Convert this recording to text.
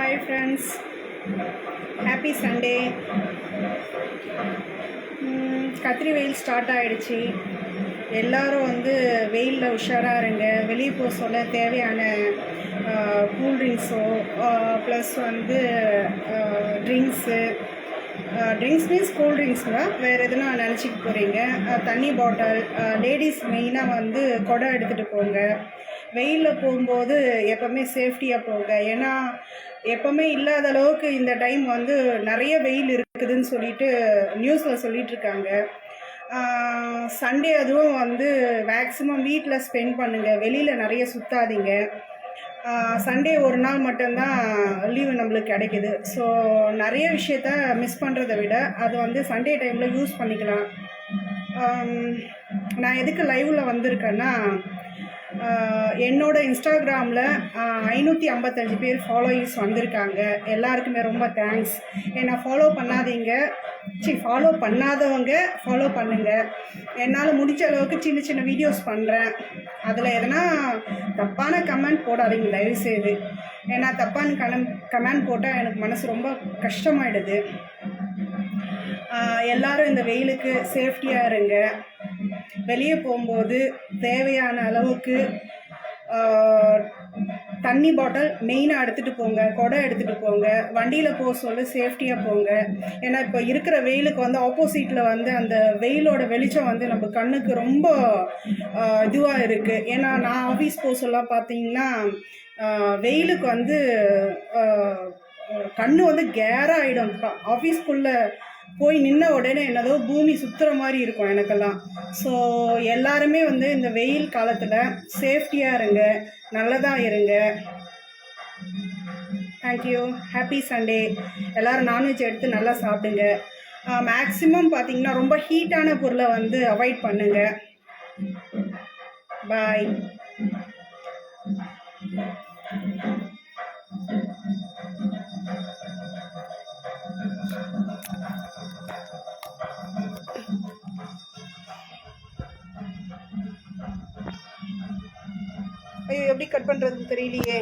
Hi friends happy Sunday கத்திரி வெயில் start ஆகிடுச்சு எல்லோரும் வந்து வெயிலில் உஷாராக இருங்க. வெளியே போக சொல்ல தேவையான கூல்ட்ரிங்க்ஸோ ப்ளஸ் வந்து ட்ரிங்க்ஸு ட்ரிங்க்ஸ் மீன்ஸ் கூல்ட்ரிங்க்ஸுங்க வேறு எதுனா நினச்சிக்க போகிறீங்க தண்ணி பாட்டில் லேடிஸ் மெயினாக வந்து குடம் எடுத்துகிட்டு போங்க. வெயிலில் போகும்போது எப்போவுமே சேஃப்டியாக போங்க. ஏன்னா எப்போவுமே இல்லாத அளவுக்கு இந்த டைம் வந்து நிறைய வெயில் இருக்குதுன்னு சொல்லிட்டு நியூஸில் சொல்லிட்டு இருக்காங்க. சண்டே அதுவும் வந்து மேக்ஸிமம் வீட்டில் ஸ்பெண்ட் பண்ணுங்கள் வெளியில் நிறைய சுற்றாதீங்க சண்டே ஒரு நாள் மட்டும்தான் லீவு நம்மளுக்கு கிடைக்கிது. ஸோ நிறைய விஷயத்த மிஸ் பண்ணுறதை விட அது வந்து சண்டே டைமில் யூஸ் பண்ணிக்கலாம். நான் எதுக்கு லைவில் வந்திருக்கேன்னா என்னோட இன்ஸ்டாகிராமில் ஐநூற்றி ஐம்பத்தஞ்சு பேர் ஃபாலோயிங்ஸ் வந்திருக்காங்க. எல்லாருக்குமே ரொம்ப தேங்க்ஸ் என்னை ஃபாலோ பண்ணாதீங்க. சரி ஃபாலோ பண்ணாதவங்க ஃபாலோ பண்ணுங்கள் என்னால் முடிஞ்ச அளவுக்கு சின்ன சின்ன வீடியோஸ் பண்ணுறேன் அதில் எதனா தப்பான கமெண்ட் போடாதீங்க தயவுசெய்து. ஏன்னா தப்பான கமெண்ட் கமெண்ட் போட்டால் எனக்கு மனசு ரொம்ப கஷ்டமாயிடுது. எல்லாரும் இந்த வெயிலுக்கு சேஃப்டியாக இருங்க. வெளியே போகும்போது தேவையான அளவுக்கு தண்ணி பாட்டில் மெயினாக எடுத்துகிட்டு போங்க குடம் எடுத்துகிட்டு போங்க வண்டியில் போக சொல்ல சேஃப்டியாக போங்க. ஏன்னா இப்போ இருக்கிற வெயிலுக்கு வந்து ஆப்போசிட்டில் வந்து அந்த வெயிலோட வெளிச்சம் வந்து நம்ம கண்ணுக்கு ரொம்ப இதுவாக இருக்குது ஏன்னா நான் ஆஃபீஸ் போக சொல்ல பார்த்தீங்கன்னா வெயிலுக்கு வந்து கண்ணு வந்து கேராக ஆகிடும் ஆஃபீஸ்க்குள்ளே போய் நின்ன உடனே என்னதோ பூமி சுற்றுற மாதிரி இருக்கும் எனக்கெல்லாம். ஸோ எல்லாருமே வந்து இந்த வெயில் காலத்தில் சேஃப்டியாக இருங்க நல்லதாக இருங்க. தேங்க்யூ ஹாப்பி சண்டே எல்லோரும் நான்வெஜ் எடுத்து நல்லா சாப்பிடுங்க. மேக்ஸிமம் பார்த்திங்கன்னா ரொம்ப ஹீட்டான பொருளை வந்து அவாய்ட் பண்ணுங்க. பாய் ஐயோ எப்படி கட் பண்ணுறதுன்னு தெரியலையே.